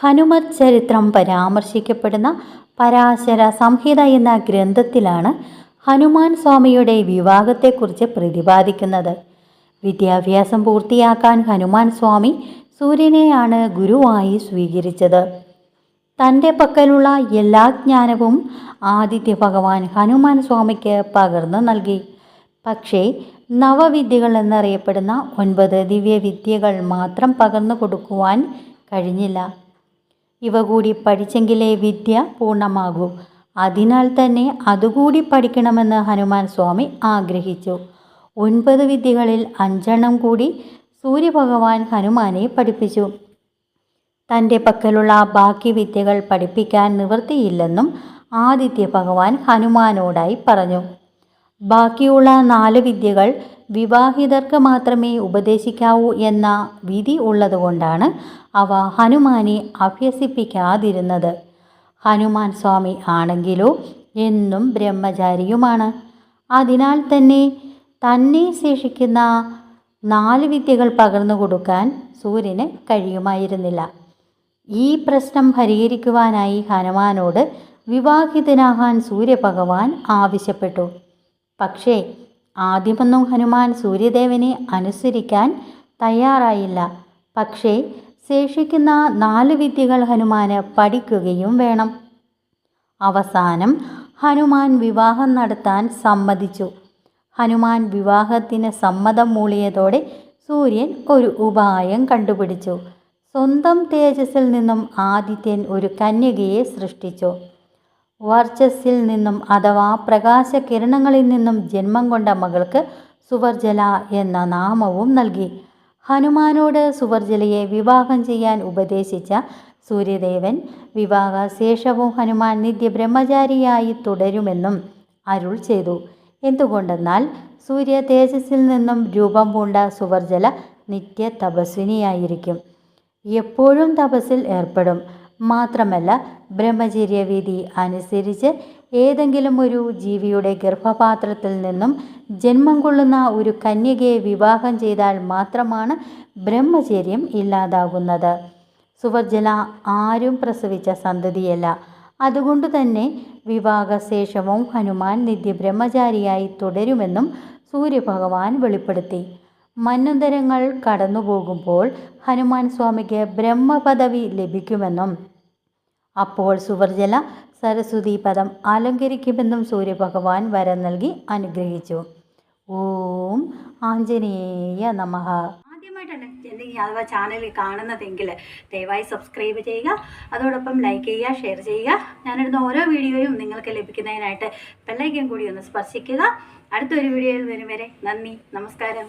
ഹനുമത് ചരിത്രം പരാമർശിക്കപ്പെടുന്ന പരാശര സംഹിത എന്ന ഗ്രന്ഥത്തിലാണ് ഹനുമാൻ സ്വാമിയുടെ വിവാഹത്തെക്കുറിച്ച് പ്രതിപാദിക്കുന്നത്. വിദ്യാഭ്യാസം പൂർത്തിയാക്കാൻ ഹനുമാൻ സ്വാമി സൂര്യനെയാണ് ഗുരുവായി സ്വീകരിച്ചത്. തന്റെ പക്കലുള്ള എല്ലാ ജ്ഞാനവും ആദിത്യ ഭഗവാൻ ഹനുമാൻ സ്വാമിക്ക് പകർന്നു നൽകി. പക്ഷേ നവവിദ്യകൾ എന്നറിയപ്പെടുന്ന ഒൻപത് ദിവ്യവിദ്യകൾ മാത്രം പകർന്നു കൊടുക്കുവാൻ കഴിഞ്ഞില്ല. ഇവ കൂടി പഠിച്ചെങ്കിലേ വിദ്യ പൂർണമാകൂ. അതിനാൽ തന്നെ അതുകൂടി പഠിക്കണമെന്ന് ഹനുമാൻ സ്വാമി ആഗ്രഹിച്ചു. ഒൻപത് വിദ്യകളിൽ അഞ്ചെണ്ണം കൂടി സൂര്യഭഗവാൻ ഹനുമാനെ പഠിപ്പിച്ചു. തന്റെ പക്കലുള്ള ബാക്കി വിദ്യകൾ പഠിപ്പിക്കാൻ നിവൃത്തിയില്ലെന്നും ആദിത്യ ഭഗവാൻ ഹനുമാനോടായി പറഞ്ഞു. ബാക്കിയുള്ള നാല് വിദ്യകൾ വിവാഹിതർക്ക് മാത്രമേ ഉപദേശിക്കാവൂ എന്ന വിധി ഉള്ളതുകൊണ്ടാണ് അവ ഹനുമാനെ അഭ്യസിപ്പിക്കാതിരുന്നത്. ഹനുമാൻ സ്വാമി ആണെങ്കിലോ എന്നും ബ്രഹ്മചാരിയുമാണ്. അതിനാൽ തന്നെ തന്നെ ശേഷിക്കുന്ന നാല് വിദ്യകൾ പകർന്നു കൊടുക്കാൻ സൂര്യന് കഴിയുമായിരുന്നില്ല. ഈ പ്രശ്നം പരിഹരിക്കുവാനായി ഹനുമാനോട് വിവാഹിതനാകാൻ സൂര്യഭഗവാൻ ആവശ്യപ്പെട്ടു. പക്ഷേ ആദ്യമൊന്നും ഹനുമാൻ സൂര്യദേവനെ അനുസരിക്കാൻ തയ്യാറായില്ല. പക്ഷേ ശേഷിക്കുന്ന നാല് വിദ്യകൾ ഹനുമാന് പഠിക്കുകയും വേണം. അവസാനം ഹനുമാൻ വിവാഹം നടത്താൻ സമ്മതിച്ചു. ഹനുമാൻ വിവാഹത്തിന് സമ്മതം മൂളിയതോടെ സൂര്യൻ ഒരു ഉപായം കണ്ടുപിടിച്ചു. സ്വന്തം തേജസ്സിൽ നിന്നും ആദിത്യൻ ഒരു കന്യകയെ സൃഷ്ടിച്ചു. വർച്ചസ്സിൽ നിന്നും അഥവാ പ്രകാശകിരണങ്ങളിൽ നിന്നും ജന്മം കൊണ്ട മകൾക്ക് സുവർജല എന്ന നാമവും നൽകി. ഹനുമാനോട് സുവർജലയെ വിവാഹം ചെയ്യാൻ ഉപദേശിച്ച സൂര്യദേവൻ വിവാഹശേഷവും ഹനുമാൻ നിത്യ നിത്യബ്രഹ്മചാരിയായി തുടരുമെന്നും അരുൾ ചെയ്തു. എന്തുകൊണ്ടെന്നാൽ സൂര്യ തേജസ്സിൽ നിന്നും രൂപം പൂണ്ട സുവർജല നിത്യ തപസ്വിനിയായിരിക്കും എപ്പോഴും തപസ്സിൽ ഏർപ്പെടും. മാത്രമല്ല ബ്രഹ്മചര്യവിധി അനുസരിച്ച് ഏതെങ്കിലും ഒരു ജീവിയുടെ ഗർഭപാത്രത്തിൽ നിന്നും ജന്മം കൊള്ളുന്ന ഒരു കന്യകയെ വിവാഹം ചെയ്താൽ മാത്രമാണ് ബ്രഹ്മചര്യം ഇല്ലാതാകുന്നത്. സുവർജല ആരും പ്രസവിച്ച സന്തതിയല്ല. അതുകൊണ്ട് തന്നെ വിവാഹശേഷവും ഹനുമാൻ നിത്യ ബ്രഹ്മചാരിയായി തുടരുമെന്നും സൂര്യഭഗവാൻ വെളിപ്പെടുത്തി. മന്നന്തരങ്ങൾ കടന്നുപോകുമ്പോൾ ഹനുമാൻ സ്വാമിക്ക് ബ്രഹ്മപദവി ലഭിക്കുമെന്നും അപ്പോൾ സുവർജല സരസ്വതി പദം അലങ്കരിക്കുമെന്നും സൂര്യഭഗവാൻ വരം നൽകി അനുഗ്രഹിച്ചു. ഓം ആഞ്ജനേയ നമഃ. ആദ്യമായിട്ടാണ് അഥവാ ചാനൽ കാണുന്നതെങ്കിൽ ദയവായി സബ്സ്ക്രൈബ് ചെയ്യുക. അതോടൊപ്പം ലൈക്ക് ചെയ്യുക ഷെയർ ചെയ്യുക. ഞാനിടുന്ന ഓരോ വീഡിയോയും നിങ്ങൾക്ക് ലഭിക്കുന്നതിനായിട്ട് ബെല്ലൈക്കൻ കൂടി ഒന്ന് സ്പർശിക്കുക. അടുത്തൊരു വീഡിയോയിൽ വരും വരെ നന്ദി നമസ്കാരം.